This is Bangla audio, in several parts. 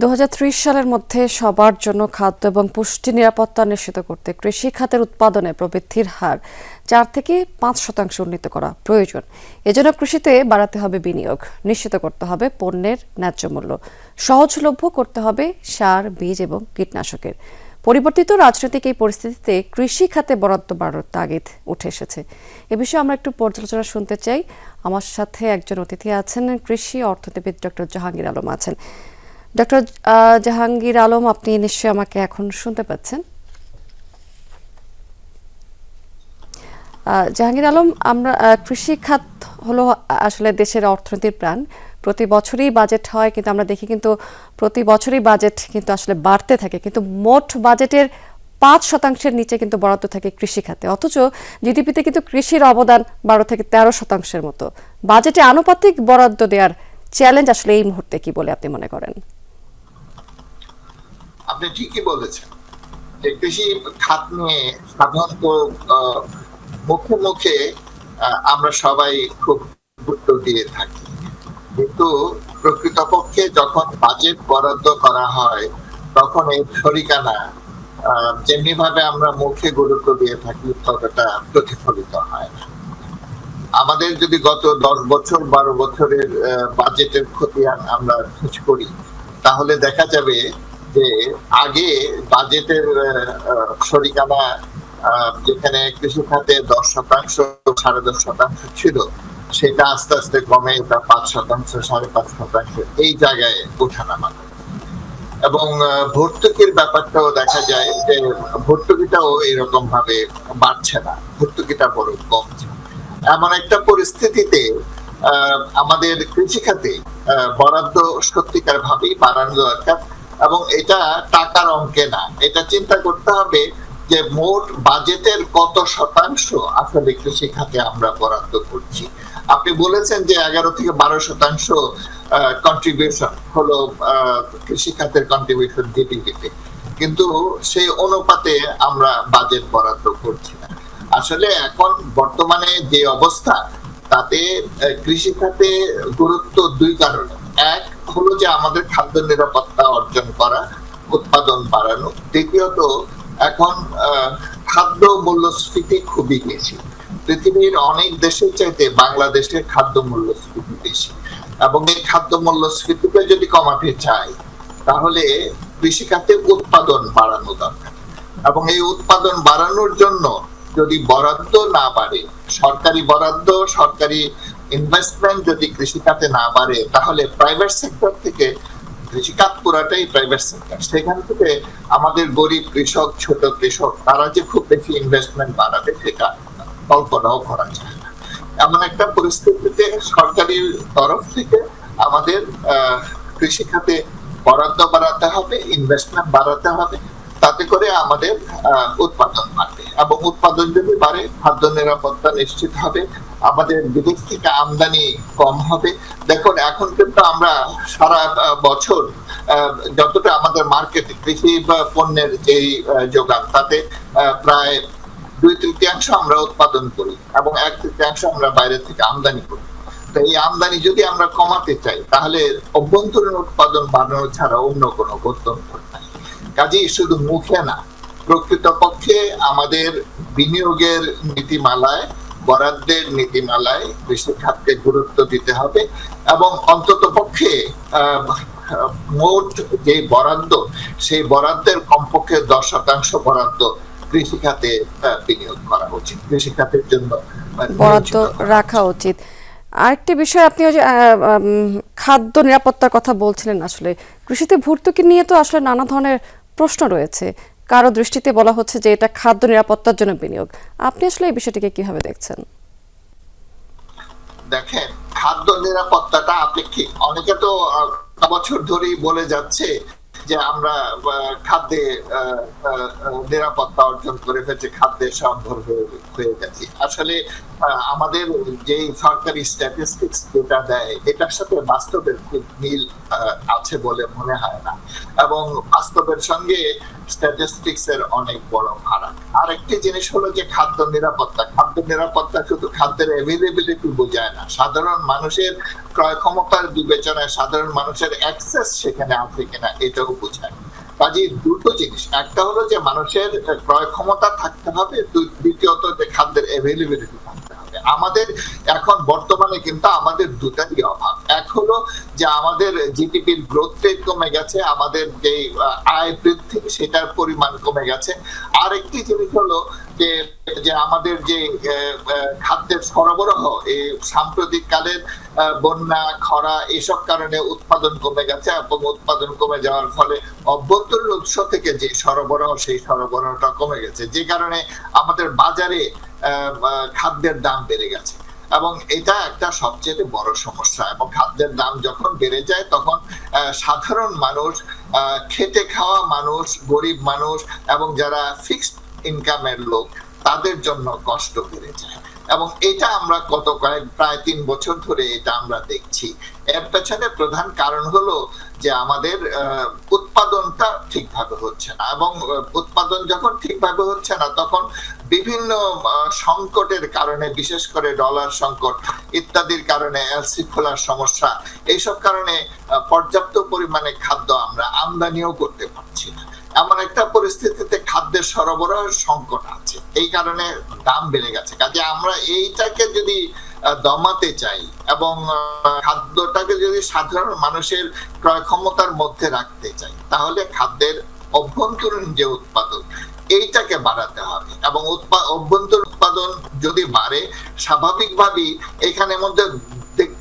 দু হাজার ত্রিশ সালের মধ্যে সবার জন্য খাদ্য এবং পুষ্টি নিরাপত্তা নিশ্চিত করতে কৃষি খাতের উৎপাদনে প্রবৃদ্ধির হার চার থেকে পাঁচ শতাংশ উন্নীত করা প্রয়োজন। এজন্য কৃষিতে বাড়াতে হবে বিনিয়োগ। নিশ্চিত করতে হবে পণ্যের ন্যায্য মূল্য। সহজলভ্য করতে হবে সার, বীজ এবং কীটনাশকের। পরিবর্তিত রাজনৈতিক এই পরিস্থিতিতে কৃষি খাতে বরাদ্দ বাড়ানোর তাগিদ উঠে এসেছে। এ বিষয়ে আমরা একটু পর্যালোচনা শুনতে চাই। আমার সাথে একজন অতিথি আছেন কৃষি অর্থনীতিবিদ ডক্টর জাহাঙ্গীর আলম আছেন। ডক্টর জাহাঙ্গীর আলম, আপনি নিশ্চয়ই আমাকে এখন শুনতে পাচ্ছেন। জাহাঙ্গীর আলম, আমরা কৃষি খাত হলো আসলে দেশের অর্থনীতির প্রাণ। প্রতি বছরই বাজেট হয়, কিন্তু আমরা দেখি কিন্তু প্রতি বছরই বাজেট কিন্তু আসলে বাড়তে থাকে। কিন্তু মোট বাজেটের পাঁচ শতাংশের নিচে কিন্তু বরাদ্দ থাকে কৃষি খাতে। অথচ জিডিপিতে কিন্তু কৃষির অবদান বারো থেকে তেরো শতাংশের মতো। বাজেটে আনুপাতিক বরাদ্দ দেওয়ার চ্যালেঞ্জ আসলে এই মুহূর্তে কি বলে আপনি মনে করেন? আপনি ঠিকই বলেছেন যে কৃষি খাত নিয়ে সাধারণত মুখে মুখে আমরা সবাই খুব গুরুত্ব দিয়ে থাকি। কিন্তু প্রকৃতপক্ষে যখন বাজেট বরাদ্দ করা হয়, তখন এই শরিকানা যেমনি ভাবে আমরা মুখে গুরুত্ব দিয়ে থাকি, ততটা প্রতিফলিত হয় না। আমাদের যদি গত দশ বছর, বারো বছরের বাজেটের খতিয়ান আমরা খোঁজ করি, তাহলে দেখা যাবে যে আগে বাজেটের শরিকানা যেখানে কৃষি খাতে দশ শতাংশ, সাড়ে দশ শতাংশ ছিল, সেটা আস্তে আস্তে কমে এটা পাঁচ শতাংশ, সাড়ে পাঁচ শতাংশ, এই জায়গায় ওঠানামা। এবং ভর্তুকির ব্যাপারটাও দেখা যায় যে ভর্তুকিটাও এরকম ভাবে বাড়ছে না, ভর্তুকিটা বড় কমছে এমন একটা পরিস্থিতিতে আমাদের কৃষি খাতে বরাদ্দ সত্যিকার ভাবেই বাড়ানো দরকার এবং এটা টাকার অঙ্কে না। এটা চিন্তা করতে হবে যে মোট বাজেটের কত শতাংশ আসলে কৃষি খাতে আমরা বরাদ্দ করছি। আপনি বলেছেন যে এগারো থেকে বারো শতাংশ কন্ট্রিবিউশন হলো কৃষি খাতের কন্ট্রিবিউশন জিডিপিতে কিন্তু সেই অনুপাতে আমরা বাজেট বরাদ্দ করছি না। আসলে এখন বর্তমানে যে অবস্থা, তাতে কৃষি খাতে গুরুত্ব দুই কারণে। হলো যে আমাদের খাদ্য নিরাপত্তা অর্জন করা, উৎপাদন বাড়ানো। দ্বিতীয়ত, এখন খাদ্য মূল্যস্ফীতি খুবই বেশি। পৃথিবীর অনেক দেশের চাইতে বাংলাদেশের খাদ্য মূল্যস্ফীতি বেশি। এবং এই খাদ্য মূল্যস্ফীতিকে যদি কমাতে চাই, তাহলে কৃষিখাতে উৎপাদন বাড়ানো দরকার। এবং এই উৎপাদন বাড়ানোর জন্য যদি বরাদ্দ না বাড়ে, সরকারি বরাদ্দ, সরকারি ইনভেস্টমেন্ট যদি কৃষিখাতে না বাড়ে তাহলে প্রাইভেট সেক্টর থেকে কৃষিখাত পুরাটাই প্রাইভেট সেক্টর সেখান থেকে আমাদের গরিব কৃষক ছোট কৃষক তারা যে খুব বেশি ইনভেস্টমেন্ট বাড়াবে সেটা কল্পনাও করা যায় না। এমন একটা পরিস্থিতিতে সরকারি তরফ থেকে আমাদের আহ, কৃষি খাতে বরাদ্দ বাড়াতে হবে ইনভেস্টমেন্ট বাড়াতে হবে তাতে করে আমাদের উৎপাদন বাড়বে। এবং উৎপাদন যদি বাড়ে খাদ্য নিরাপত্তা নিশ্চিত হবে আমাদের বিদেশ থেকে আমদানি কম হবে। দেখুন, এখন কিন্তু আমরা সারা বছর যতটা আমাদের মার্কেটে কৃষি পণ্যের যেই যোগান, তাতে প্রায় দুই তৃতীয়াংশ আমরা উৎপাদন করি এবং এক তৃতীয়াংশ আমরা বাইরে থেকে আমদানি করি। তো এই আমদানি যদি আমরা কমাতে চাই, তাহলে অভ্যন্তরীণ উৎপাদন বাড়ানো ছাড়া অন্য কোনো গত্যন্তর নাই। কাজেই শুধু মুখে না, প্রকৃতপক্ষে আমাদের বিনিয়োগের নীতিমালায় বরাদ্দের নীতিমালায় কৃষি খাতকে গুরুত্ব দিতে হবে এবং অন্তত পক্ষে মোট যে বরাদ্দ সেই বরাদ্দের কমপক্ষে দশ শতাংশ বরাদ্দ কৃষি খাতে বিনিয়োগ করা উচিত। কৃষি খাতের জন্য বরাদ্দ রাখা উচিত। আরেকটি বিষয় আপনি ওই যে খাদ্য নিরাপত্তার কথা বলছিলেন আসলে। কৃষিতে ভর্তুকি নিয়ে তো আসলে নানা ধরনের প্রশ্ন রয়েছে। কারও দৃষ্টিতে বলা হচ্ছে যে এটা খাদ্য নিরাপত্তার জন্য বিনিয়োগ। আপনি আসলে এই বিষয়টিকে কীভাবে দেখছেন? দেখেন, খাদ্য নিরাপত্তাটা আপনি কি অনেকে তো বছর ধরেই বলে যাচ্ছে যে আমরা খাদ্যে নিরাপত্তা অর্জন করে ফেলছি, খাদ্যে স্বনির্ভর হয়ে গেছি। আসলে আমাদের যে সরকারি স্ট্যাটিস্টিক্স যেটা দেয়, এটার সাথে বাস্তবের খুব মিল আছে বলে মনে হয় না। এবং বাস্তবের সঙ্গে স্ট্যাটিস্টিক্স এর অনেক বড় ফারাক। আরেকটি জিনিস হলো যে খাদ্য নিরাপত্তা। খাদ্য নিরাপত্তা শুধু খাদ্যের অ্যাভেলেবিলিটি বোঝায় না। সাধারণ মানুষের ক্রয় ক্ষমতার বিবেচনায় সাধারণ মানুষের অ্যাক্সেস সেখানে আছে কিনা, এটাও বোঝায়। কাজে দুটো জিনিস। একটা হলো যে মানুষের ক্রয় ক্ষমতা থাকতে হবে। দ্বিতীয়ত যে খাদ্যের অ্যাভেলেবিলিটি আমাদের এখন বর্তমানে কিন্তু আমাদের দুটারই অভাব। এক হলো যে আমাদের জিডিপির গ্রোথ রেট কমে গেছে, আমাদের যে আয় বৃদ্ধি সেটার পরিমাণ কমে গেছে। আর একটি জিনিস হলো যে যে আমাদের যে খাদ্যের সরবরাহ এই সাম্প্রতিক কালের বন্যা, খরা এসব কারণে উৎপাদন কমে গেছে এবং উৎপাদন কমে যাওয়ার ফলে অভ্যন্তরীণ উৎস থেকে যে সরবরাহ, সেই সরবরাহটা কমে গেছে। যে কারণে আমাদের বাজারে খাদ্যের দাম বেড়ে গেছে। এবং এটা একটা সবচেয়ে বড় সমস্যা। এবং খাদ্যের দাম যখন বেড়ে যায়, তখন সাধারণ মানুষ খেটে খাওয়া মানুষ, গরিব মানুষ এবং যারা ফিক্সড ইনকামের লোক, তাদের জন্য কষ্ট বেড়ে যায়। এবং এটা আমরা গত কয়েক, প্রায় তিন বছর ধরে এটা আমরা দেখছি। এর পেছনে প্রধান কারণ হলো যে আমাদের উৎপাদনটা ঠিকভাবে হচ্ছে না। এবং উৎপাদন যখন ঠিকভাবে হচ্ছে না, তখন বিভিন্ন সংকটের কারণে, বিশেষ করে ডলার সংকট ইত্যাদির কারণে, এলসি খোলার সমস্যা, এইসব কারণে পর্যাপ্ত পরিমাণে খাদ্য আমরা আমদানিও করতে পারছি না। এমন একটা পরিস্থিতিতে খাদ্যের সরবরাহের সংকট আছে। এই কারণে দাম বেড়ে গেছে। কাজে আমরা এইটাকে যদি দমাতে চাই এবং খাদ্যটাকে যদি সাধারণ মানুষের ক্রয় ক্ষমতার মধ্যে রাখতে চাই, তাহলে খাদ্যের অভ্যন্তরীণ যে উৎপাদন এইটাকে বাড়াতে হবে এবং অভ্যন্তর উৎপাদন যদি বাড়ে স্বাভাবিকভাবেই এখানে মধ্যে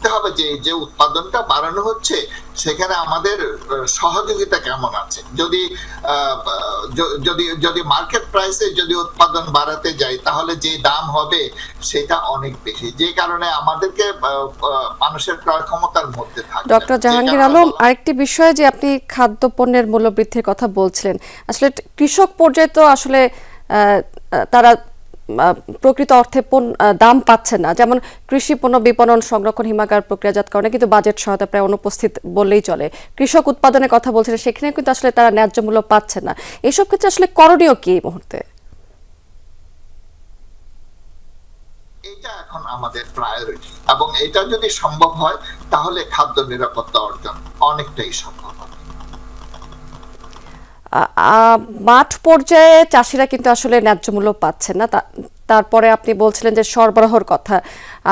দেখতে হবে যে যে উৎপাদনটা বাড়ানো হচ্ছে সেখানে আমাদের সহযোগিতা কেমন আছে যদি যদি যদি মার্কেট প্রাইসে যদি উৎপাদন বাড়াতে যাই তাহলে যে দাম হবে সেটা অনেক বেশি যে কারণে আমাদেরকে মানুষের ক্রয় ক্ষমতার মধ্যে থাকবে না। ডক্টর জাহাঙ্গীর আলম আরেকটি বিষয় যে আপনি খাদ্য পণ্যের মূল্য বৃদ্ধির কথা বলছিলেন আসলে কৃষক পর্যায়ে তো আসলে তারা প্রকৃত অর্থে দাম পাচ্ছে না। যেমন কৃষি পণ্য বিপণন সংরক্ষণ হিমাগার প্রক্রিয়াজাতকরণে কিন্তু বাজেট সহায়তা প্রায় অনুপস্থিত বললেই চলে। কৃষক উৎপাদনের কথা বলছিলেন সেখানে কিন্তু আসলে তারা ন্যায্য মূল্য পাচ্ছে না। এসব ক্ষেত্রে আসলে করণীয় কি এই মুহূর্তে? এটা এখন আমাদের প্রায়োরিটি এবং এটা যদি সম্ভব হয়, তাহলে খাদ্য নিরাপত্তা অর্জন অনেকটাই সম্ভব। মাঠ পর্যায়ে চাষিরা কিন্তু আসলে ন্যায্য মূল্য পাচ্ছে না। তারপরে আপনি বলছিলেন যে সরবরাহর কথা।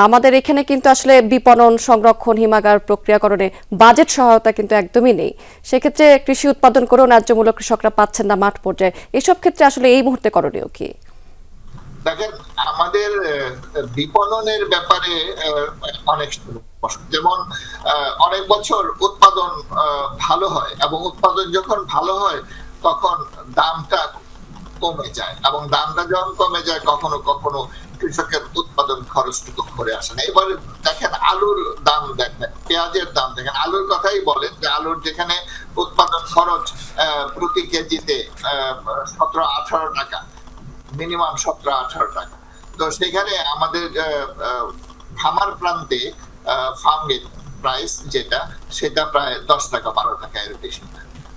আমাদের এখানে কিন্তু আসলে বিপণন, সংরক্ষণ, হিমাগার প্রক্রিয়াকরণে বাজেট সহায়তা কিন্তু একদমই নেই। সেক্ষেত্রে কৃষি উৎপাদন করেও ন্যায্য মূল্য কৃষকরা পাচ্ছেন না মাঠ পর্যায়ে। এসব ক্ষেত্রে আসলে এই মুহূর্তে করণীয় কি? দেখেন, আমাদের বিপণনের ব্যাপারে অনেক যেমন অনেক বছর উৎপাদন ভালো হয় এবং উৎপাদন যখন ভালো হয় তখন দামটা কমে যায় এবং দামটা যখন কমে যায়, কখনো কখনো কৃষকের উৎপাদন খরচটুকু করে আসে না। এবার দেখেন আলুর দাম দেখেন পেঁয়াজের দাম দেখেন। আলুর কথাই বলেন যে আলুর যেখানে উৎপাদন খরচ প্রতি কেজিতে সতেরো আঠারো টাকা, মিনিমাম সতেরো আঠারো টাকা। তো সেখানে আমাদের খামার প্রান্তে ফার্ম গেট প্রাইস যেটা, সেটা প্রায় দশ টাকা বারো টাকা এর বেশি।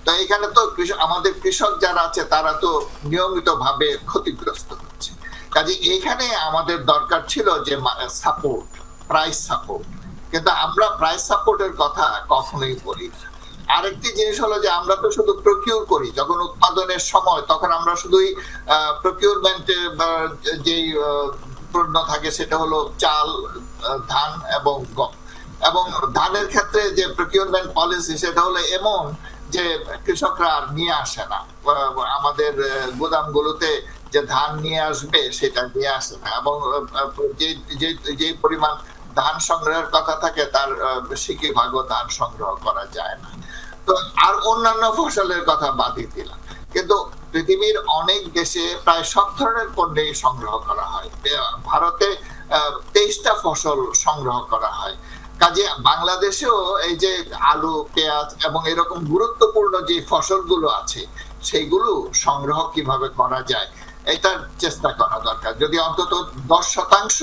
তো এখানে তো আমাদের কৃষক যারা আছে, তারা তো নিয়মিত ভাবে ক্ষতিগ্রস্ত হচ্ছে। কাজে এখানে আমাদের দরকার ছিল যে সাপোর্ট প্রাইস সাপোর্ট কিন্তু আমরা প্রাইস সাপোর্টের কথা কখনোই বলি আরেকটি জিনিস হলো যে আমরা তো শুধু প্রকিউর করি, যখন উৎপাদনের সময়, তখন আমরা শুধুই প্রকিউরমেন্টে যেই পণ্য থাকে, সেটা হলো চাল ধান এবং গম। এবং ধানের ক্ষেত্রে যে প্রকিউরমেন্ট পলিসি সেটা হলো এমন যে কৃষকরা আর নিয়ে আসে না। আমাদের গুদামগুলোতে যে ধান নিয়ে আসবে, সেটা নিয়ে আসে না। এবং যে পরিমাণ ধান সংগ্রহের কথা থাকে, তার বেশিরভাগ ভাগও ধান সংগ্রহ করা যায় না। তো, আর অন্যান্য ফসলের কথা বাদই দিলাম। কিন্তু পৃথিবীর অনেক দেশে প্রায় সব ধরনের পণ্যই সংগ্রহ করা হয়। ভারতে তেইশটা ফসল সংগ্রহ করা হয়। কাজে বাংলাদেশেও এই যে আলু, পেঁয়াজ এবং এরকম গুরুত্বপূর্ণ যে ফসলগুলো আছে সেইগুলো সংগ্রহ কীভাবে করা যায় এটার চেষ্টা করা দরকার। যদি অন্তত দশ শতাংশ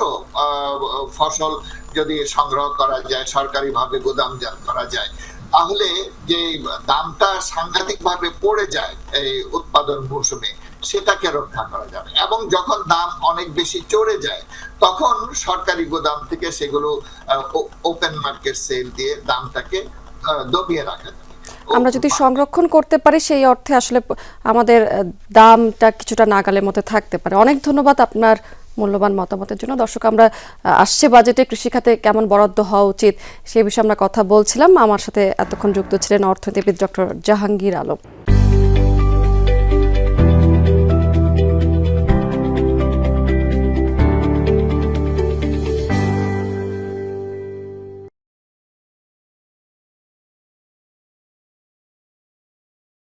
ফসল যদি সংগ্রহ করা যায় সরকারি ভাবে গুদামজাত করা যায়, তাহলে যে দামটা সাংঘাতিক ভাবে পড়ে যায় এই উৎপাদন মৌসুমে সেটাকে রক্ষা করা যাবে। এবং যখন দাম অনেক বেশি চড়ে যায় তখন সরকারি গোদাম থেকে সেগুলো ওপেন মার্কেট সেল দিয়ে দামটাকে দমিয়ে রাখা যাবে। আমরা যদি সংরক্ষণ করতে পারি সেই অর্থে আসলে আমাদের দামটা কিছুটা নাগালের মধ্যে থাকতে পারে। অনেক ধন্যবাদ আপনার মূল্যবান মতামতের জন্য। দর্শক আমরা আসছে বাজেটে কৃষিখাতে কেমন বরাদ্দ হওয়া উচিত সে বিষয়ে আমরা কথা বলছিলাম। আমার সাথে এতক্ষণ যুক্ত ছিলেন অর্থনীতিবিদ ডক্টর জাহাঙ্গীর আলম।